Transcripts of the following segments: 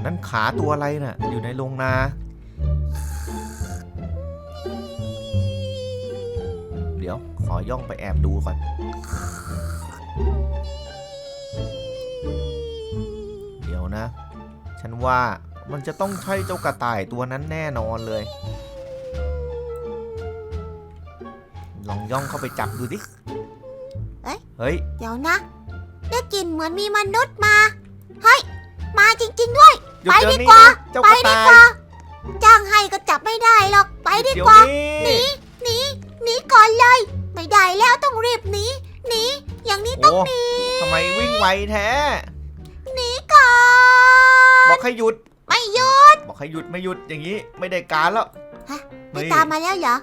อันนั้นขาตัวอะไรน่ะ อยู่ในโรงนา เดี๋ยวขอย่องไปแอบดูก่อน เดี๋ยวนะ ฉันว่ามันจะต้องใช่เจ้ากระต่ายตัวนั้นแน่นอนเลย ลองย่องเข้าไปจับดูดิเอ๊ะเฮ้ย เดี๋ยวนะ ได้กลิ่นเหมือนมีมนุษย์มา เฮ้ย มาจริง ๆ ด้วย หยุดไปเดี๋ยวดีนี้กว่า นะเจ้าไปกระดีต่ากว่ายจ้างให้ก็จับไม่ได้หรอก ไปดีเดี๋ยวกว่านี้ หนีหนีก่อนเลย ไม่ได้แล้วต้องรีบหนีหนีอย่างนี้ต้องโอ้ หนีทำไมวิ่งไวแท้ หนีก่อน บอกให้หยุด ไม่หยุดบอกให้หยุดไม่หยุดอย่างนี้ไม่ได้การแล้วฮะไม่นี่ ตามมาแล้วเหรอ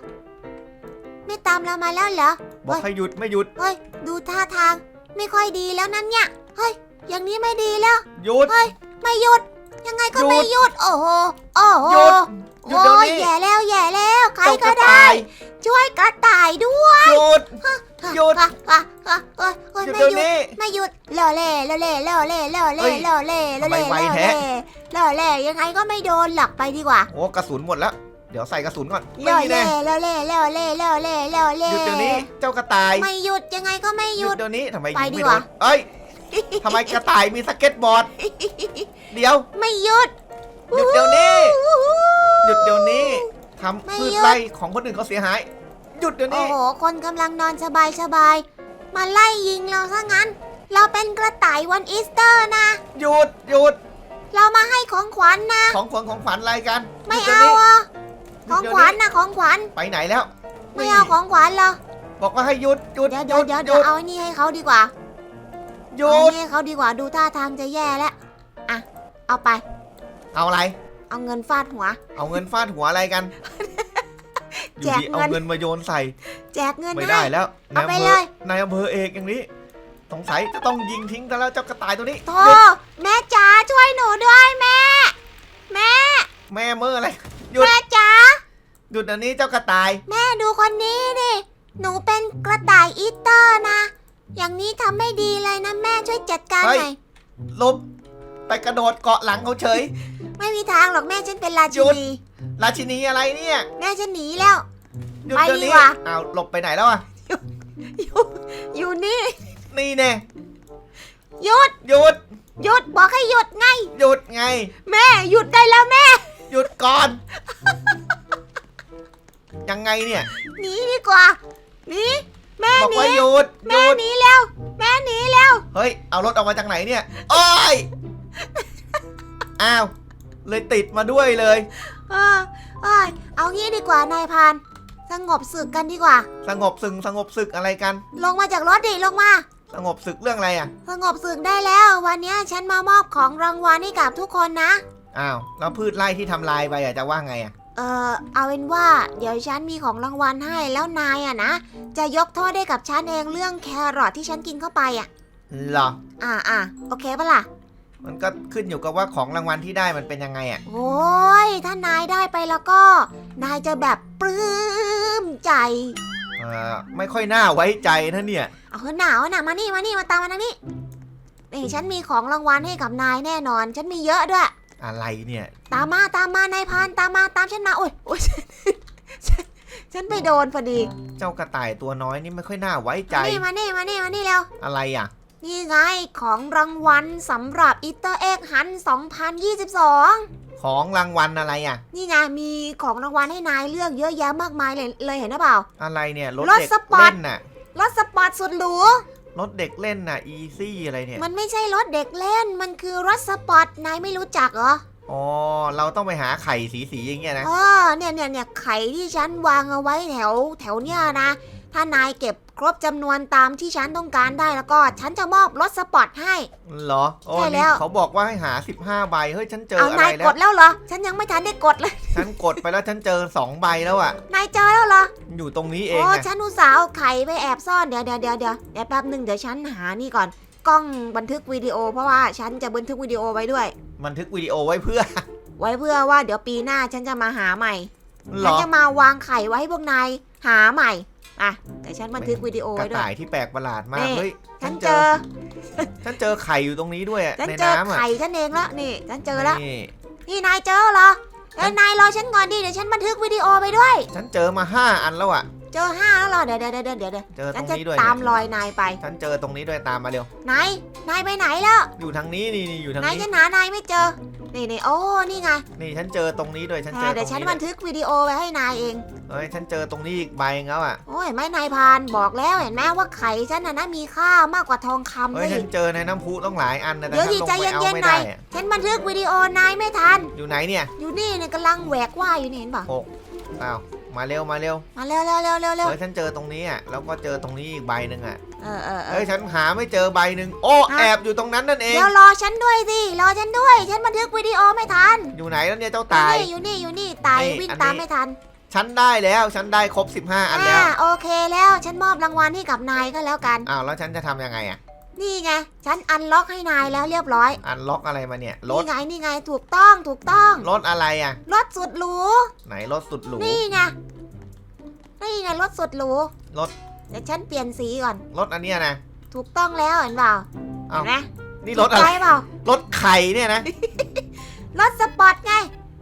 ไม่ตามเรามาแล้วเหรอ บอกให้หยุดไม่หยุด เฮ้ย ดูท่าทาง ไม่ค่อยดีแล้วนั้นเนี่ย เฮ้ย อย่างนี้ไม่ดีแล้ว หยุด เฮ้ย ไม่หยุด ยังไงก็หยุดไม่หยุด โอ้โห โอ้โหหยุดหยุดโอ้เดี๋ยวยนี้แย่แล้วแย่แล้ว ใครเจ้ากก็ระได้ ต่ายช่วยกระต่ายด้วย หยุด หยุด อะอะอะเอ้ยเอ้ยหยุดไม่เดี๋ยวหยุดนี้ ไม่หยุดล่อเล่ล่อเล่ล่อเล่ล่อเฮ้เล่ยล่อเล่ล่อเล่ทำไมล่อไวเล่แท้ล่อเล่ยังไงก็ไม่โดนหลักไปดีกว่าโอ้กระสุนหมดแล้ว เดี๋ยวใส่กระสุนก่อนล่อนี่เล่แน่ล่อเล่ล่อเล่ล่อเล่ล่อเล่หยุดเดี๋ยวนี้เจ้ากระต่ายไม่หยุดยังไงก็ไม่หหยุยุดดเดี๋ยวนี้ทำไมไปยิงดีไม่กโดว่า นเอ้ย ทำไมกระต่ายมีสเก็ตบอร์ด เดี๋ยว ไม่หยุดหยุดเดี๋ยวนี้ หยุดเดี๋ยวนี้ทำไม่พืชหยุดไร่ของคนอื่นเขาเสียหาย หยุดเดี๋ยวโอ้นี้โห คนกำลังนอนสบายสบายๆมาไล่ยิงเราซะงั้น เราเป็นกระต่ายวันอีสเตอร์นะ หยุดหยุด เรามาให้ของขวัญนะ ของขวัญของขวัญอะไรกัน ไม่หยุดเอาดี๋ยวนี้อะหขยุอดงเดี๋ยวขวัญนี้นะของขวัญ ไปไหนแล้ว ไม่เอาของขวัญเหรอ บอกว่าให้หยุดหยุดเดี๋ยวหเดี๋ยุยวดเดี๋ยวหเดี๋ยุยวดเอาไอ้นี่ให้เขาดีกว่า หยุเอาดไอ้นี่ให้เขาดีกว่าดูท่าทางจะแย่แล้วอะ เอาไป เอาอะไร เอาเงินฟาดหัว เอาเงินฟาดหัวอะไรกัน อยู่แจกดีเอาเงินเงินมาโยนใส่ แจกเงินไม่ให้ได้แล้วนายเอาไปอำเภเลอย นายอำเภอเอกอย่างนี้ สงสัยจะต้องยิงทิ้งกันแล้วเจ้ากระต่ายตัวนี้โธหยุดแม่จ๋าช่วยหนูด้วยแม่ แม่แม่เมื่ออะไร หยุด แม่จ๋าหยุดอันนี้เจ้ากระต่าย แม่ดูคนนี้ดิหนูเป็นกระต่ายอีเตอร์นะ อย่างนี้ทำไม่ดีเลยนะแม่ช่วยจัดการเฮ้ยหน่อยลบไปกระโดดเกาะหลังเขาเฉย ไม่มีทางหรอกแม่ฉันเป็นราหยุชิด นีราชินีอะไรเนี่ยแม่ฉันหนีแล้ว หยุดไปเดี๋ยวดีนี้กว่า อ้าวหลบไปไหนแล้วอะ อยู่อยู่นี่นี่แน่หยุดหยุดหยุดบอกให้หยุดไง หยุดไง แม่หยุดได้แล้วแม่หยุดก่อน ยังไงเนี่ย หนีดีกว่าหนี แม่บอกหนีว่าหยุดหแม่ยุดหนีแล้ว แม่หนีแล้วเฮ้ย เอารถออกมาจากไหนเนี่ย โอ้ย อ้าว เลยติดมาด้วยเลย เออเอ้ยเอางี้ดีกว่านายพราน สงบศึกกันดีกว่า สงบศึกสงบศึกอะไรกัน ลงมาจากรถดิลงมา สงบศึกเรื่องอะไรอะ สงบศึกได้แล้ว วันนี้ฉันมามอบของรางวัลให้กับทุกคนนะ อ้าว แล้วพืชไร่ที่ทำลายไปอะจะว่าไงอะ เออเอาเป็นว่า เดี๋ยวฉันมีของรางวัลให้แล้วนายอะนะ จะยกโทษให้กับฉันเองเรื่องแครอทที่ฉันกินเข้าไปอะเหรอ อ่าอ่าโอเคปะล่ะ มันก็ขึ้นอยู่กับว่าของรางวัลที่ได้มันเป็นยังไงอะ โอ้ยถ้านายได้ไปแล้วก็ นายจะแบบปลื้มใจ เอ่อไม่ค่อยน่าไว้ใจนะเนี่ย เอาเถอะหนาวนะมานี่มานี่มาตามมาทางนี้นี่ฉันมีของรางวัลให้กับนายแน่นอน ฉันมีเยอะด้วย อะไรเนี่ยตามมาตามมานายพรานตามมาตามฉันมาโอ้ยโอ้ยฉันฉันไปโดนพอดีเจ้ากระต่ายตัวน้อยนี่ไม่ค่อยน่าไว้ใจมานี่มานี่มานี่มานี่เร็วอะไรอะ นี่ไงของรางวัลสำหรับอิตเตอร์เอ็กฮัน2022 ของรางวัลอะไรอะ นี่ไงมีของรางวัลให้นายเลือกเยอะแยะมากมายเลยเลยเห็นหรือเปล่า อะไรเนี่ยรถรถเด็กสปอร์ต เล่นน่ะรถสปอร์ตสุดหรู รถเด็กเล่นน่ะอีซี่อะไรเนี่ย มันไม่ใช่รถเด็กเล่น มันคือรถสปอร์ต นายไม่รู้จักเหรอ อ๋อ เราต้องไปหาไข่สีสีๆอย่างเงี้ยนะ เออเนี่ยเนี่ยเนี่ยไข่ที่ฉันวางเอาไว้แถวแถวเนี่ยนะ ถ้านายเก็บ ครบจำนวนตามที่ฉันต้องการได้แล้วก็ ฉันจะมอบรถสปอร์ตให้ เหรอโอ้ใช่แล้นี่วเขาบอกว่าให้หา 15 ใบ เฮ้ย ฉันเจอเอาอะไรนายแล้กว ดแล้วเหรอ ฉันยังไม่ทันได้กดเลย ฉันกดไปแล้วฉันเจอ 2 ใบแล้วอะ นายเจอแล้วเหรอ อยู่ตรงนี้เองโอ้นะฉันอุตส่าห์เอาไข่ไปแอบซ่อนเดี๋ยวเดี๋ยวเดี๋ยวเดี๋ยวเดี๋ยวแป๊บหนึ่งเดี๋ยวฉันหานี่ก่อน กล้องบันทึกวิดีโอ เพราะว่าฉันจะบันทึกวิดีโอไว้ด้วย บันทึกวิดีโอไว้เพื่อ ไว้เพื่อว่าเดี๋ยวปีหน้าฉันจะมาหาใหม่เหรฉันอ จะมาวางไข่ไว้ให้พวกนายหาใหม่ อะแต่ฉันบันทึกวิดีโอกไว้ระด้วย ต่ายที่แปลกประหลาดมาก นี่ เฮ้ย ฉันเจอฉันเจอไข่อยู่ตรงนี้ด้วยอะฉันในเจอน้ำอะไข่ฉันเองแล้วนี่ ฉันเจอแล้วนี่ นี่นายเจอเหรอเอ้ยนายรอฉันก่อนดิเดี๋ยวฉันบันทึกวิดีโอไปด้วย ฉันเจอมาห้าอันแล้วอะ เจอห้าแล้วเหรอเดี๋ยวเดี๋ยวเดี๋ยวเดี๋ยวเดี๋ยวเจอตฉัรนงจะนี้ด้วยตามเนี่ยรอยนายไปฉันเจอตรงนี้ด้วยตามมาเร็วนายนายไปไหนแล้วอยู่ทางนี้นี่นี่อยู่ทางนายนี้ ฉันหานายไม่เจอ นี่นี่โอ้นี่ไงนี่ฉันเจอตรงนี้ด้วยฉันเจอ่าอตเดี๋รยวงฉันนี้บันทึกวิดีโอไว้ให้นายเอง เฮ้ยฉันเจอตรงนี้อีกใบนึงแล้วอะโอ้ยไม่นายพรานบอกแล้วเห็นไหมว่าไข่ฉันน่ะนะมีค่ามากกว่าทองคำเฮ้ยเลฉัยนเจอในน้ำพุต้องหลายอันนะแต่เดี๋ยวฉันดิลงใจไปเอาเย็นๆไม่หน่ได้อย อะฉันบันทึกวิดีโอนายไม่ทัน อยู่ไหนเนี่ยอยู่นี่เนี่ยกำลังแหวกว่ายอยู่นี่เห็นปะอ้าว มาเร็วมาเร็วมาเร็วเร็วเร็วเร็วเร็วเฮ้ยฉันเจอตรงนี้อะแล้วก็เจอตรงนี้อีกใบหนึ่งอะเออเออเอเฮ้อยฉันหาไม่เจอใบหนึ่งโอ้ฮะแอบอยู่ตรงนั้นนั่นเอง เดี๋ยวรอฉันด้วยสิรอฉันด้วย ฉันบันทึกวิดีโอไม่ทันอยู่ไหนแล้วเนี่ยเจ้าอยู่ตาย นี่อยู่นี่อยู่นี่ตายนี่วิ่งอันนี้ ตามไม่ทันฉันได้แล้วฉันได้ครบ 15 อันแล้วอ่าโอเคแล้วฉันมอบรางวัลให้กับนายก็แล้วกัน อ้าวแล้วฉันจะทำยังไงอะ นี่ไง ฉันอันล็อกให้นายแล้วเรียบร้อย อันล็อกอะไรมาเนี่ยรถนี่ไงนี่ไงถูกต้องถูกต้อง รถอะไรอะ รถสุดหรู ไหนรถสุดหรู นี่ไง นี่ไงรถสุดหรู รถ เดี๋ยวฉันเปลี่ยนสีก่อน รถอันเนี้ยนะ ถูกต้องแล้วเห็นเปล่าเอ้าเห็นไหมนี่รถอะไรใช่เปล่า รถไข่เนี่ยนะ รถสปอร์ตไง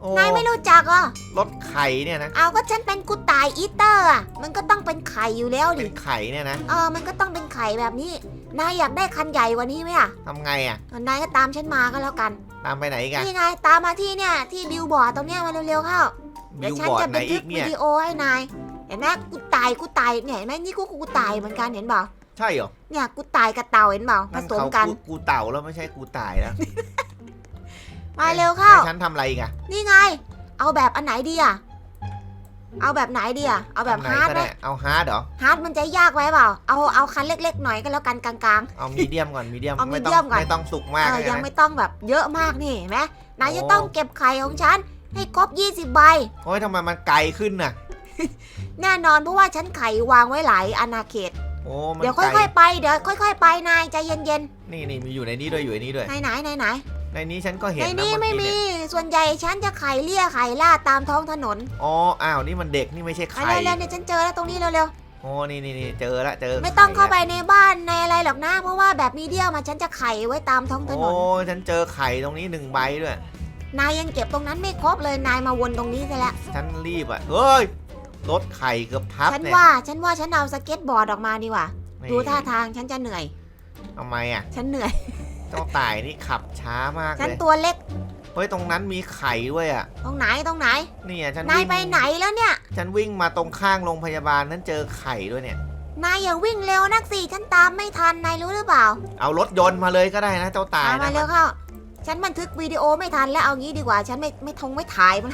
โอ้นายไม่รู้จักเหรอรถไข่เนี่ยนะ เอาก็ฉันเป็นกูตายอีเตอร์อะ มันก็ต้องเป็นไข่อยู่แล้วเป็ดินไข่เนี่ยนะ เออ มันก็ต้องเป็นไข่แบบนี้ นายอยากได้คันใหญ่กว่านี้ไหมอะทำไงอะ นายก็ตามฉันมาก็แล้วกัน ตามไปไหนอีกันนี่ไงตามมาที่เนี่ยที่บิลบอร์ดตรงเนี้ยมาเร็วๆเข้าเดี๋บิยววฉันบอร์จะดไหนบันทึอีกกวิเนี่ยดีโอให้นายเห็นไหมกูตายกูตายเนี่ยเห็นไหมนี่กูกูตายเหมือนกันเห็นเปล่าใช่เหรอเนี่ยกูตายกับเต่าเห็นเปล่าผนั่นสมเขากันกูกูเต่าแล้วไม่ใช่กูตายแล้วมาเร็วเข้า ให้ฉันทำอะไรอีกอะนี่ไง เอาแบบอันไหนดีอะ เอาแบบไหนดีอะเอาแบบทำไหนฮาร์ดก็ไหมได้เอาฮาร์ดเหรอ ฮาร์ดมันจะยากไว้เปล่า เอาเอาคันเล็ก ๆ หน่อยก็แล้วกันกลางๆเอามีเดียมก่อนมีเดียมเอาไม่ต้อ medium งก่อน ไม่ต้องสุกมากเออเลยยังนะไม่ต้องแบบเยอะมากนี่เห็นไหมนายโอ้ จะต้องเก็บไข่ของฉันให้ครบ 20 ใบ โอ้ยทำไมมันไกลขึ้นน่ะ แน่นอนเพราะว่าฉันไข่วางไว้หลายอาณาเขต โอ้มันเดี๋ยวไกลค่อยๆไป เดี๋ยวค่อย ๆ ไปนายใจเย็นนี่นี่มีอยู่ในนี้ด้วยอยู่ในนี้ด้วย ๆไหนไหนไหนไหน ในนี้ฉันก็เห็นในนะนี้เมื่อไม่กี้มีเนี่ยส่วนใหญ่ฉันจะไข่เลี่ยไข่ล่าตามท้องถนนอ๋ออ้าวนี่มันเด็กนี่ไม่ใช่เอาไข่เร็วๆเดี๋ยวฉันเจอแล้วตรงนี้เร็วโอ้นี่นี่นี่เจอละเจอๆ ไม่ต้องเข้าข่ไปละในบ้านในอะไรหรอกนะ เพราะว่าแบบมีเดียมาฉันจะไข่ไว้ตามท้องถนโอ้นฉันเจอไข่ตรงนี้หนึ่งใบด้วย นายยังเก็บตรงนั้นไม่ครบเลย นายมาวนตรงนี้ซะแล้ว ฉันรีบอะเฮ้ยรถไข่เกือบทับฉันเนี่ยว่า ฉันว่าฉันเอาสเก็ตบอร์ดออกมาดีกว่า นี่ดูท่าทางฉันจะเหนื่อย ทำไมอะ ฉันเหนื่อย เจ้าต่ายนี่ขับช้ามากฉันเลย ตัวเล็กเฮ้ยตรงนั้นมีไข่ด้วยอะ ตรงไหนตรงไหนนี่อะฉันนายวิ่งไปไหนแล้วเนี่ย ฉันวิ่งมาตรงข้างโรงพยาบาลนั้นเจอไข่ด้วยเนี่ย นายอย่าวิ่งเร็วนักสิฉันตามไม่ทันนายรู้หรือเปล่าเอารถยนต์มาเลยก็ได้นะเจ้าตายมามานะเร็วเข้า ฉันบันทึกวิดีโอไม่ทันแล้วเอางี้ดีกว่า ฉันไม่ไม่ทงไม่ถ่ายมัน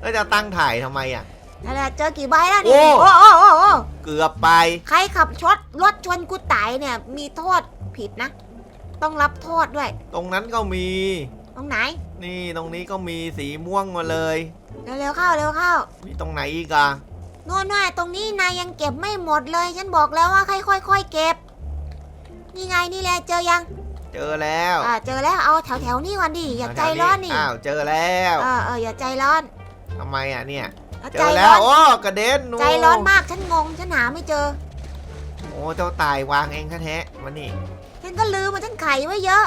แล้วจะตั้งถ่ายทำไมอะนั่นแหละเจอกี่ใบแล้วโอ้นี่โอ้โอ้โอ้โอ้เกือบไป ใครขับชดรถชนกูตายเนี่ยมีโทษ ผิดนะ ต้องรับโทษด้วย ตรงนั้นก็มี ตรงไหน นี่ตรงนี้ก็มีสีม่วงมาเลย เร็วเร็วเข้าเร็วเข้ามีตรงไหนอีกอะโน่นน่ะตรงนี้นายยังเก็บไม่หมดเลย ฉันบอกแล้วว่าค่อยๆค่อยๆเก็บ นี่ไงนี่แหละเจอยังเจอแล้วอ่าเจอแล้วเอาแถวแถวๆนี้ก่อนดิอย่าใจร้อนนี่อ้าวเจอแล้วเออเอออย่าใจร้อนทำไมอะเนี่ยเอาเจใจอแล้ร้วอนโอ้กระเด็นหนูใจร้อนมากฉันงงฉันหาไม่เจอ โอ้เจ้าตายวางเองแท้ๆมานี่ ฉันก็ลืมมันฉันไขไว้เยอะ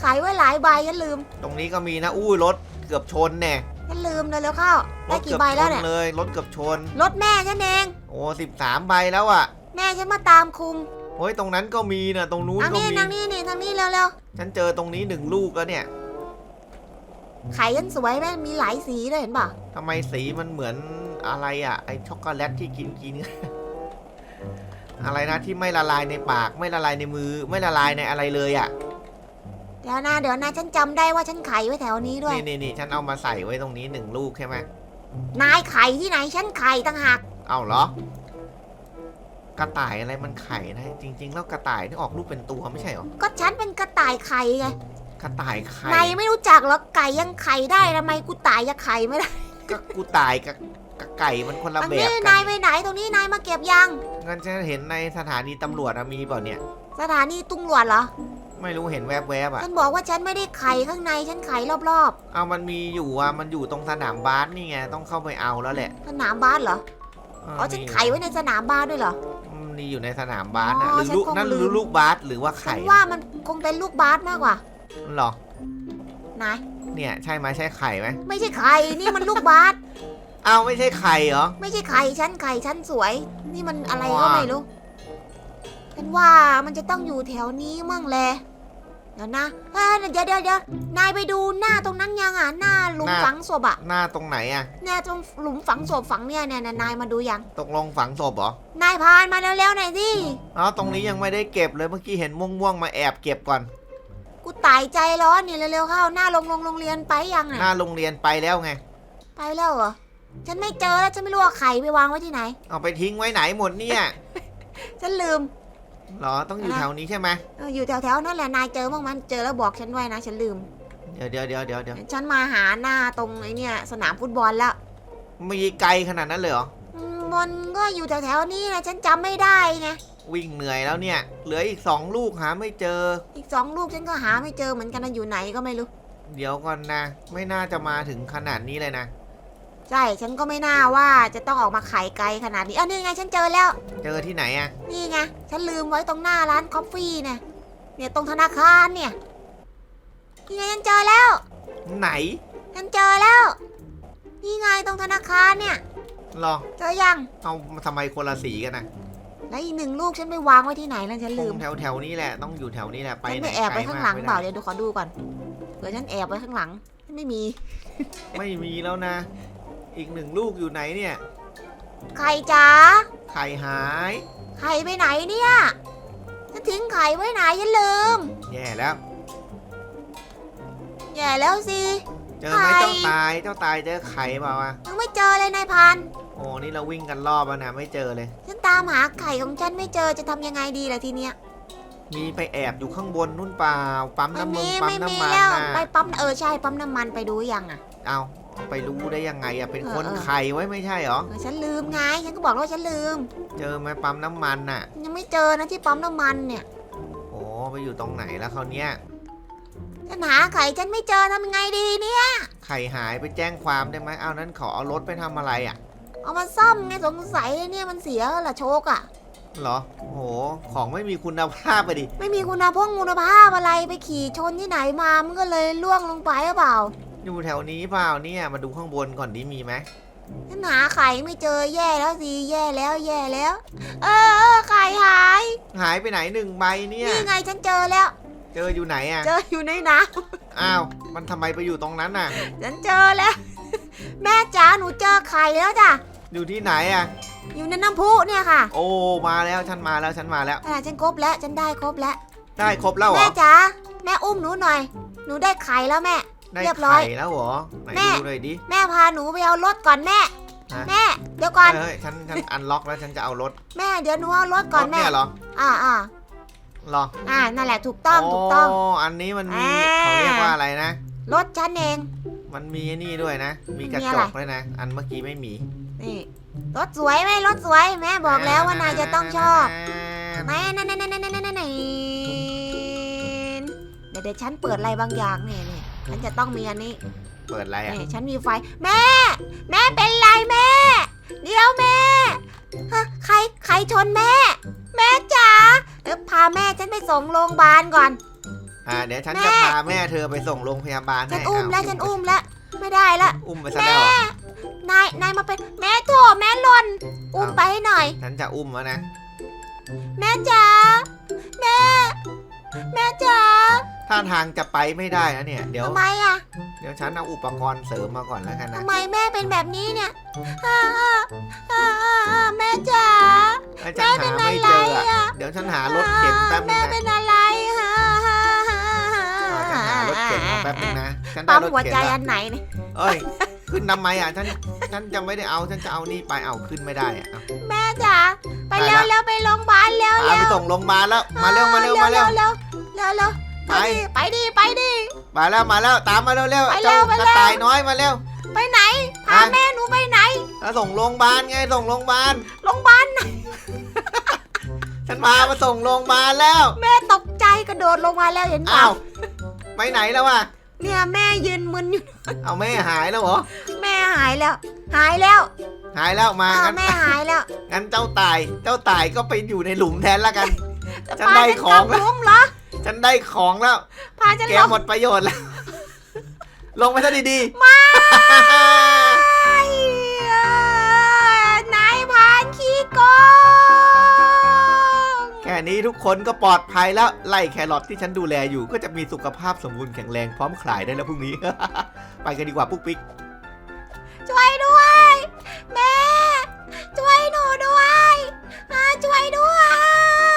ไขไว้หลายใบฉันลืม ตรงนี้ก็มีนะ อุ้ยรถเกือบชนแน่ฉันลืมเลยแล้วเข้า รได้ถกี่เกือบใบชแล้วนเนี่ย เลยรถเกือบชน รถแม่ฉันเอง โอ้สิบสามใบแล้วอะแม่ฉันมาตามคุมโอ้ยตรงนั้นก็มีนะตรงนู้นทางก็นี้มี ทางนี้นี่ทางนี้เร็วฉันเจอตรงนี้หนึ่งลูกแล้วเนี่ยๆไข่ฉันสวยไหมมีหลายสีด้วยเห็นป่ะทำไมสีมันเหมือนอะไรอะ ไอช็อกโกแลตที่กินกิน อะไรนะที่ไม่ละลายในปาก ไม่ละลายในมือ ไม่ละลายในอะไรเลยอะเดี๋ยวนะเดี๋ยวนะฉันจำได้ว่าฉันไขไว้แถวนี้ด้วย นี่นี่นี่ฉันเอามาใส่ไว้ตรงนี้หนึ่งลูกใช่ไหมนายไข่ที่ไหนฉันไข่ต่างหากเอาเหรอ กระต่ายอะไรมันไข่นะจริง ๆ แล้วกระต่ายนี่ออกลูกเป็นตัวไม่ใช่เหรอก็ฉันเป็นกระต่ายไข่ไงกระต่ายไข่นายไม่รู้จักเหรอไก่ยังไข่ได้ทำไมกูตายยังไข่ไม่ได้ก็กูตายกับ กับไก่มันคนละทางแบบนี้กันนายไปไหนตรงนี้นายมาเก็บยัง งั้นฉันเห็นในสถานีตำรวจอะมีเปล่าเนี่ย สถานีตุงหลวดเหรอ ไม่รู้เห็นแวบๆอะฉันบอกว่าฉันไม่ได้ไข่ข้างในฉันไข่รอบเอามันมีอยู่อะมันอยู่ตรงสนามบาสนี่ไงต้องเข้าไปเอาแล้วแหละๆ สนามบาสเหรออ๋อฉันไข่ไว้ในสนามบาสด้วยเหรออืมนี่อยู่ในสนามบาสนะอ๋อหรือลูกฉันคงนั่นลืมหรือลูกบาสหรือว่าฉัไข่นว่ามันคงเป็นลูกบาสมากกว่าหรอไหนเนี่ยใช่ไหมใช่ไข่ไหมไม่ใช่ไข่นี่มันลูกบาส อ้าวไม่ใช่ไข่เหรอ ไม่ใช่ไข่ฉันไข่ฉันสวย นี่มันอะไรก็ว้าไม่รู้ฉันว่ามันจะต้องอยู่แถวนี้มั่งแหละเดี๋ยวนะเอ้ยเดี๋ยวเดี๋ยวเดี๋ยวนายไปดูหน้าตรงนั้นยังอะหน้าหลุมฝังศพอะหน้าตรงไหนอะเนี่ยตรงหลุมฝังศพฝังเนี่ยเนี่ยเนี่ยนายมาดูยังตกลงฝังศพเหรอนายพานมาเร็วๆหน่อยสิอ๋อตรงนี้ยังไม่ได้เก็บเลยเมื่อกี้เห็นม่วงๆมาแอบเก็บก่อน กูตายใจร้อนเนี่ยเร็วๆเข้าหน้าลงลงโรงเรียนไปยังหน่ะน้าโรงเรียนไปแล้วไงไปแล้วเหรอ ฉันไม่เจอแล้วฉันไม่รู้ว่าไข่ไปวางไว้ที่ไหน เอาไปทิ้งไว้ไหนหมดเนี่ยฉันลืมเหรอต้องอยู่แถวนี้ใช่ไหมเอออยู่แถวๆนั่นแหละนายเจอบ้างมันเจอแล้วบอกฉันไว้นะ ฉันลืม เดี๋ยวเดี๋ยวเดี๋ยวเดี๋ยวเดี๋ยวฉันมาหาหน้าตรงไอ้เนี่ย สนามฟุตบอลแล้วมีไกลขนาดนั้นเลยเหรออืมมันก็อยู่แถวๆนี้นะฉันจำไม่ได้ไงวิ่งเหนื่อยแล้วเนี่ย เหลืออีกสองลูกหาไม่เจอ อีกสองลูกฉันก็หาไม่เจอเหมือนกันนะอยู่ไหนก็ไม่รู้ เดี๋ยวก่อนนะ ไม่น่าจะมาถึงขนาดนี้เลยนะ ใช่ ฉันก็ไม่น่าว่าจะต้องออกมาขายไกลขนาดนี้อะนี่ไงฉันเจอแล้ว เจอที่ไหนอะนี่ไง ฉันลืมไว้ตรงหน้าร้านคอฟฟี่เนี่ย เนี่ยตรงธนาคารเนี่ย นี่ไงฉันเจอแล้ว ไหนฉันเจอแล้ว นี่ไงตรงธนาคารเนี่ยหรอเจอยัง เอาทำไมคนละสีกันนะแล้วอีกหนึ่งลูกฉันไปวางไว้ที่ไหนแล้วฉันลืม แถวแถวๆนี้แหละต้องอยู่แถวนี้แหละไปฉันไหนไปแอบไว้กข้างหลังมกเปล่าไม่ได้เดี๋ยวดูขอดูก่อนเผื่อฉันแอบไว้ข้างหลัง ไม่มี ไม่มีแล้วนะ อีกหนึ่งลูกอยู่ไหนเนี่ยไข่จ๋าไข่หาย ไข่ไปไหนเนี่ยฉันทิ้งไข่ไว้ไหนฉันลืมแย่แล้ว แย่แล้วสิ เจอไหมไข่ เจ้าตาย เจ้าตายเจอไข่เปล่าวะยังไม่เจอเลยนายพัน โอ้นี่เราวิ่งกันรอบแล้วนะไม่เจอเลย ฉันตามหาไข่ของฉันไม่เจอจะทำยังไงดีล่ะทีเนี้ยมีไปแอบอยู่ข้างบนนู่นเปล่า ปั๊มไม่น้ำมัมีนปั๊มไม่มีน้ำมันแล้วนะไปปั๊มเออใช่ปั๊มน้ำมันไปดูยังอะ เอา ไปรู้ได้ยังไงอะเป็นคนเออเออไข่ไว้ไม่ใช่เหรอเออฉันลืมไง ฉันก็บอกแล้วว่าฉันลืม เจอไหมปั๊มน้ำมันน่ะยังไม่เจอนะที่ปั๊มน้ำมันเนี่ยโอ้ไปอยู่ตรงไหนแล้วเขาวเนี้ยฉันหาไข่ฉันไม่เจอทำยังไงดีเนี่ย ไข่หายไปแจ้งความได้ไหมเอานั้นขอเอารถไปทำอะไรอะเอามาซ่อมไงสงสัยเนี่ยมันเสียแล้วล่ะโชคอะเหรอโอ้โหของไม่มีคุณภาพไปดิไม่มีคุณภาพคุณภาพอะไรไปขี่ชนที่ไหนมามันก็เลยล่วงลงไปหรือเปล่า อยู่แถวนี้เปล่าเนี่ย มาดูข้างบนก่อนดิมีไหมฉันหาไข่ไม่เจอแย่แล้วสิแย่แล้วแย่แล้ว เออเออไข่หายหายไปไหนหนึ่งใบเนี่ย นี่ไงฉันเจอแล้ว เจออยู่ไหนอะเจออยู่ในน้อ้าว มันทำไมไปอยู่ตรงนั้นน่ะำฉันเจอแล้ว แม่จ๋าหนูเจอไข่แล้วจ้ะอยู่ที่ไหนอะอยู่ในน้ำพุเนี่ยค่ะโอ้มาแล้วฉันมาแล้วฉันมาแล้ว อ่าฉันครบแล้วฉันได้ครบแล้ว ได้ครบแล้วเหรแม่อจ๋าแม่อุ้มหนูหน่อย หนูได้ไข่แล้วแม่ ได้เรียบร้อย ไข่แล้วเหรอไหนแม่ ดูหน่อยดิแม่พาหนูไปเอารถก่อนแม่ ฮะแม่ เดี๋ยวก่อน เฮ้ยฉันฉันอันล็อกแล้วฉันจะเอารถแม่เดี๋ยวหนูเอารถก่อนรถแม่ เนี่ยเหรออ่าอ่าเหรออ่านั่นแหละถูกต้องถูกต้องอันนี้มันมีอ่า เขาเรียกว่าอะไรนะ รถฉันเอง มันมีนี่ด้วยนะ มีกระมีจอะไรกด้วยนะ อันเมื่อกี้ไม่มีนี่ รถสวยไหมรถสวย แม่บอกแล้วว่านายจะต้องชอบอ่าแม่นั่นนั่นนั่นนั่นนั่นนั่นเดี๋ยวเดี๋ยวฉันเปิดอะไรบางอย่างเนี่ยเนี่ย ฉันจะต้องมีอันนี้เปิดอะไรอะนี่ฉันมีไฟ แม่ แม่เป็นไรแม่ เดี๋ยวแม่ฮะใครใครชนแม่ แม่จ๋าเออพาแม่ฉันไปส่งโรงพยาบาลก่อน อ่าเดี๋ยวฉันแม่จะพาแม่เธอไปส่งโรงพยาบาลฉันให้อุ้มเาแล้วฉันอุ้มแล้วไม่ได้ละ อุ้มไปซะแล้วเหรอนายนายมาเป็นแม่โถแม่หล่นอุ้มไปให้หน่อย ฉันจะอุ้มแล้วนะ แม่จ๋าแม่ แม่จ๋า ถ้าทางจะไปไม่ได้นะเนี่ย เดี๋ยว ทำไมอะเดี๋ยวฉันเอาอุปกรณ์เสริมมาก่อนแล้วกันนะทำไมแม่เป็นแบบนี้เนี่ยอ่าอ่าอ่าอ่าแม่จ๋า ถ้าฉัแม่นเป็หานอะไม่ไรเจออะอะ เดี๋ยวฉันหารถเข็นแป๊บนึแม่งเป็นะนอะไรฮะอ่าฉันหารถเข็นมาแป๊บนึงนะ ฉันได้ปั๊มรถหัวเข็นใจแล้วอันไหนเนี่ยเอ้ย ขึ้นทำไมอะ ฉัน ฉันจะไม่ได้เอา ฉันจะเอานี่ไปเอาขึ้นไม่ได้อะเอา แม่จ๋าไปไปเร็แล้ววเร็วไปโรงพยาบาลเร็วเอาเร็ไปวส่งโรงพยาบาลแล้ว มาเร็วมาเร็วมาเร็ว เร็วเร็วเร็ว ไปไปดิไปดิมาแล้วมาแล้วตามมาเร็วเร็วไปเร็เจ้าวไปกเร็ระวต่ายน้อยมาเร็วไปไหนพาฮะแม่หนูไปไหนแล้วส่งโรงพยาบาลไงส่งโรงพยาบาลโรงพยาบาลไหนฉันพามาส่งโรงพยาบาลแล้ว แม่ตกใจกระโดดลงมาแล้วเห็นเปล่าอ้าวไปไหนแล้ววะเนี่ยแม่ยืนมึนอยู่เอาแม่หายแล้วเหรอแม่หายแล้ว หายแล้ว หายแล้วมาอ้าวงั้นแม่หายแล้วงั้นเจ้าตายเจ้าตายก็ไปอยู่ในหลุมแทนละกันฉันพาได้ฉันขกอลังบแล้วหลุมเหรอ ฉันได้ของแล้ว พาฉันแกหมดประโยชน์แล้ว ลงไปซะดีๆ ไม่เอ่นายพรานขี้โกงแค่นี้ทุกคนก็ปลอดภัยแล้ว ไล่แครอทที่ฉันดูแลอยู่ก็จะมีสุขภาพสมบูรณ์แข็งแรงพร้อมขายได้แล้วพรุ่งนี้ ไปกันดีกว่าปุ๊กปิ๊ก ช่วยด้วย แม่ ช่วยหนูด้วยอ่าช่วยด้วย